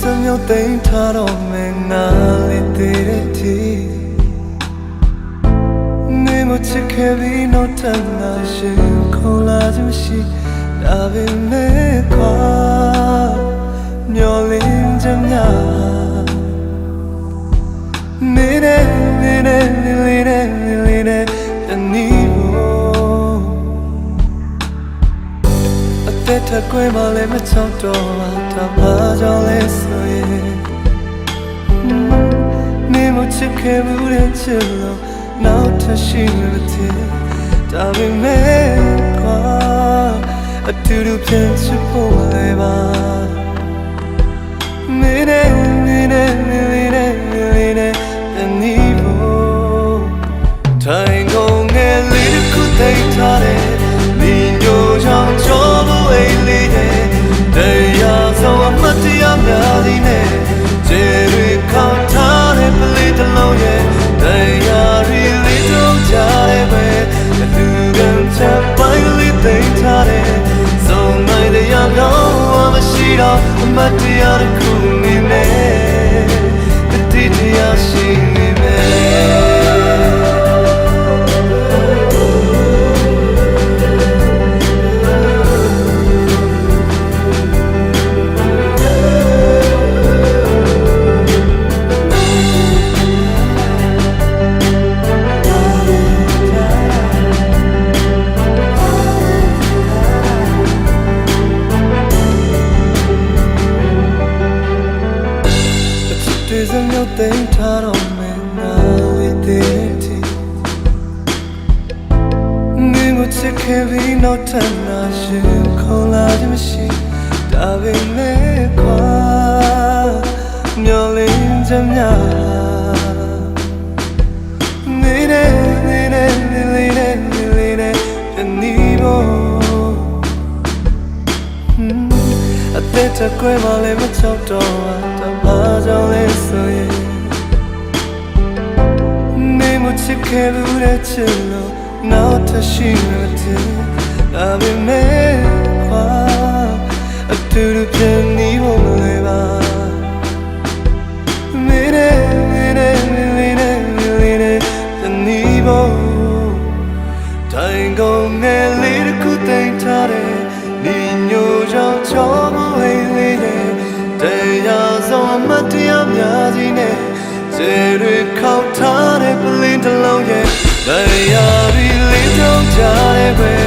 စမျိုးသိမ်းထားတော့မယ်ငါလေးသေးတဲ့ทีနေမချစ်ခဲ့ပြီးတော့တန်လာရှင်ခေါ်လာခြင်းမရှိဒါပေမဲ့ကွာ သက်ထက်ကွယ်မှလည်းမချောက်တော့ပါဒါမှကြောင့်လဲဆိုရင်နေမချစ်ခဲ့မှုတဲ့ချစ်လို့နောက်ထပ်ရှိလို့တဲ့ဒါပေမဲ့ကွာအတူတူပြန်ချစ်ဖို့လည်းပါမင်းနဲ့ တော့မရှိတော့အမတ်တရားတစ်ခု စ်တွေစမျိုးသိမ်းထားတော့မယ်နာလေးတဲ့တီနေမချစ်ခဲ့ပြီးတော့ထပ်လာရှင်ခေါ်လာခြင်းမရှိဒါပေမဲ့ခွာမျောလင်းချင်များ အသက်တကွယ်မှလည်းမချောက်တော့တမကြောင့်လဲဆိုရင်နေမချစ်ခဲ့ဘူးတဲ့ချစ်လို့နောက်ထပ်ရှိလို့တဲ့ဒါပေမဲ့ခွာအတူတူပြန်နေဖို့မလဲပါမင်းနဲ့မင်းနဲ့မင်းနဲ့မင်းနဲ့တနီးဖို့တိုင်ကုန်ငယ်လေးတစ်ခုသိမ်းထားတယ် ကြီးနဲ့ကျေတွေခောက်ထားတဲ့ပလင်းတစ်လုံးရဲ့တရားရီလေးတော့ကြားတယ်ပဲ